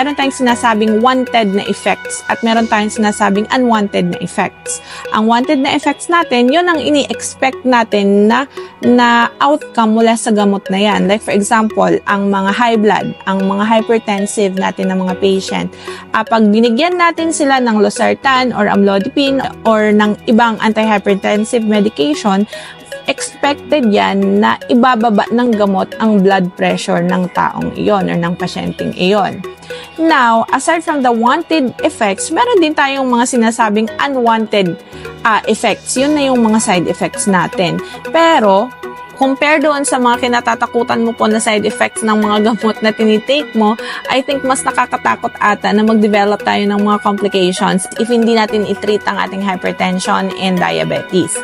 meron tayong sinasabing wanted na effects at meron tayong sinasabing unwanted na effects. Ang wanted na effects natin, yun ang ini-expect natin na na outcome mula sa gamot na yan. Like for example, ang mga high blood, ang mga hypertensive natin ng mga patient, ah, pag binigyan natin sila ng losartan or amlodipine or ng ibang antihypertensive medication, expected yan na ibababa ng gamot ang blood pressure ng taong iyon or ng pasyenteng iyon. Now, aside from the wanted effects, meron din tayong mga sinasabing unwanted ah, effects. Yun na yung mga side effects natin. Pero, compare doon sa mga kinatatakutan mo po na side effects ng mga gamot na tinitake mo, I think mas nakakatakot ata na mag-develop tayo ng mga complications if hindi natin i-treat ang ating hypertension and diabetes.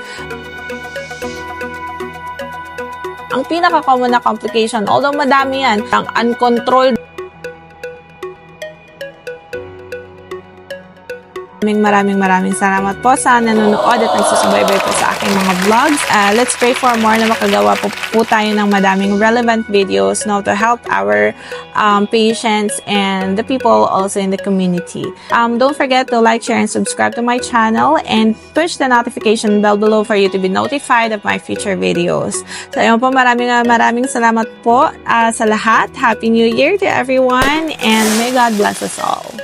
Ang pinaka-common na complication, although madami yan, ang uncontrolled Maraming maraming maraming salamat po sa nanonood at nagsusubaybay po sa aking mga vlogs. Uh, let's pray for more na makagawa po, po tayo ng madaming relevant videos no, to help our um, patients and the people also in the community. Um, don't forget to like, share, and subscribe to my channel and push the notification bell below for you to be notified of my future videos. So, ayun po, maraming maraming salamat po uh, sa lahat. Happy New Year to everyone and may God bless us all.